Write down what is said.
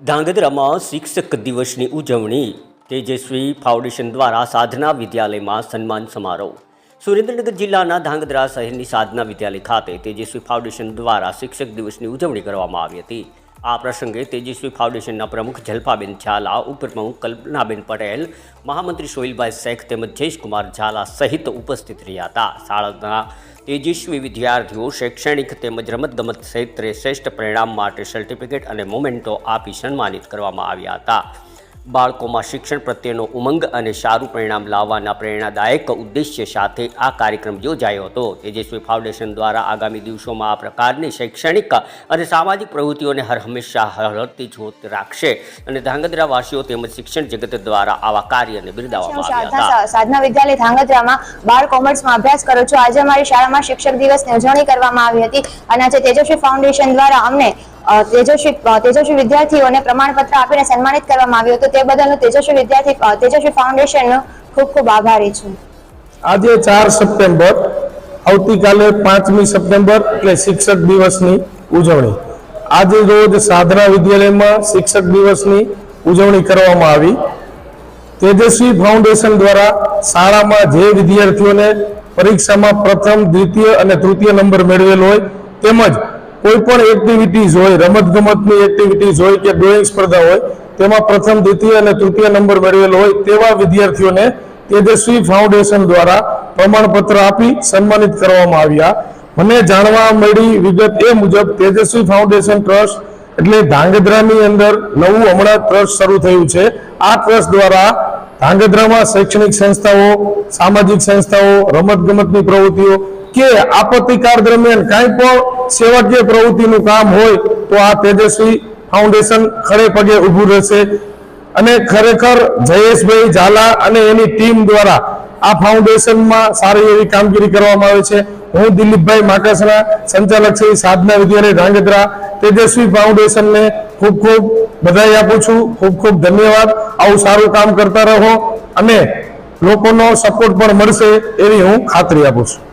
ધાંગધ્રામાં શિક્ષક દિવસની ઉજવણી. તેજસ્વી ફાઉન્ડેશન દ્વારા સાધના વિદ્યાલયમાં સન્માન સમારોહ. સુરેન્દ્રનગર જિલ્લાના ધાંગધ્રા શહેરની સાધના વિદ્યાલય ખાતે તેજસ્વી ફાઉન્ડેશન દ્વારા શિક્ષક દિવસની ઉજવણી કરવામાં આવી હતી. આ પ્રસંગે તેજસ્વી ફાઉન્ડેશનના પ્રમુખ જલપાબેન ઝાલા, ઉપપ્રમુખ કલ્પનાબેન પટેલ, મહામંત્રી સોહિલભાઈ શેખ તેમજ જયેશકુમાર ઝાલા સહિત ઉપસ્થિત રહ્યા હતા. શાળાના તેજસ્વી વિદ્યાર્થીઓ શૈક્ષણિક તેમજ રમતગમત ક્ષેત્રે શ્રેષ્ઠ પરિણામ માટે સર્ટિફિકેટ અને મોમેન્ટો આપી સન્માનિત કરવામાં આવ્યા હતા. બાળકોમાં શિક્ષણ પ્રત્યેનો ઉમંગ અને સારું પરિણામ લાવવાના પ્રેરણાદાયક ઉદ્દેશ્ય સાથે આ કાર્યક્રમ યોજાયો હતો. તેજસ્વી ફાઉન્ડેશન દ્વારા આગામી દિવસોમાં આ પ્રકારની શૈક્ષણિક અને સામાજિક પ્રવૃત્તિઓને હર હંમેશા હળતી જોત રાખશે અને ધાંગધ્રાવાસીઓ તેમજ શિક્ષણ જગત દ્વારા આવા કાર્યને બિરદાવવામાં આવ્યા સાધના હતા. સાધના વિદ્યાલય ધાંગધ્રામાં બાળ કોમર્સમાં અભ્યાસ કરો છો. આજે અમારી શાળામાં શિક્ષક દિવસની ઉજવણી કરવામાં આવી હતી અને આજે તેજસ્વી ફાઉન્ડેશન દ્વારા અમને તેજસ્વી તેજસ્વી વિદ્યાર્થીઓને પ્રમાણપત્ર આપીને સન્માનિત કરવામાં આવ્યું હતું. તે બદલ તેજસ્વી વિદ્યાર્થી તેજસ્વી ફાઉન્ડેશનનો ખૂબ ખૂબ આભારી છું. આજે ચાર સપ્ટેમ્બર, આવતીકાલે પાંચમી સપ્ટેમ્બર એટલે શિક્ષક દિવસની ઉજવણી. આજે રોજ સાધના વિદ્યાલયમાં શિક્ષક દિવસની ઉજવણી કરવામાં આવી. તેજસ્વી ફાઉન્ડેશન દ્વારા શાળામાં જે વિદ્યાર્થીઓને પરીક્ષામાં પ્રથમ, દ્વિતીય અને તૃતીય નંબર મેળવેલો હોય, તેમજ કોઈ પણ એક્ટિવિટીઝ હોય, રમતગમતની એક્ટિવિટીઝ હોય કે ડ્રોઈંગ સ્પર્ધા હોય, તેમાં પ્રથમ, દ્વિતીય અને તૃતીય નંબર મેળવેલો હોય તેવા વિદ્યાર્થીઓને તેજસ્વી ફાઉન્ડેશન દ્વારા પ્રમાણપત્ર આપી સન્માનિત કરવામાં આવ્યા. મને જાણવા મળી વિગત એ મુજબ તેજસ્વી ફાઉન્ડેશન ટ્રસ્ટ એટલે ધાંગધ્રાની અંદર નવું હમણાં ટ્રસ્ટ શરૂ થયું છે. આ ટ્રસ્ટ દ્વારા ધાંગધ્રામાં શૈક્ષણિક સંસ્થાઓ, સામાજિક સંસ્થાઓ, રમતગમતની પ્રવૃત્તિઓ કે આપત્તિકાળ દરમિયાન કાંઈ પણ સેવાકીય પ્રવૃત્તિનું કામ હોય તો આ તેજસ્વી ફાઉન્ડેશન ખડે પગે ઊભું રહેશે. અને ખરેખર જયેશભાઈ ઝાલા અને એની ટીમ દ્વારા આ ફાઉન્ડેશનમાં સારી એવી કામગીરી કરવામાં આવે છે. હું દિલીપભાઈ માકસરા સંચાલક શ્રી સાધના વિદ્યાલય ધાંગધ્રા તેજસ્વી ફાઉન્ડેશનને ખૂબ ખૂબ બધાઈ આપું છું. ખૂબ ખૂબ ધન્યવાદ. આવું સારું કામ કરતા રહો અને લોકોનો સપોર્ટ પણ મળશે એવી હું ખાતરી આપું છું.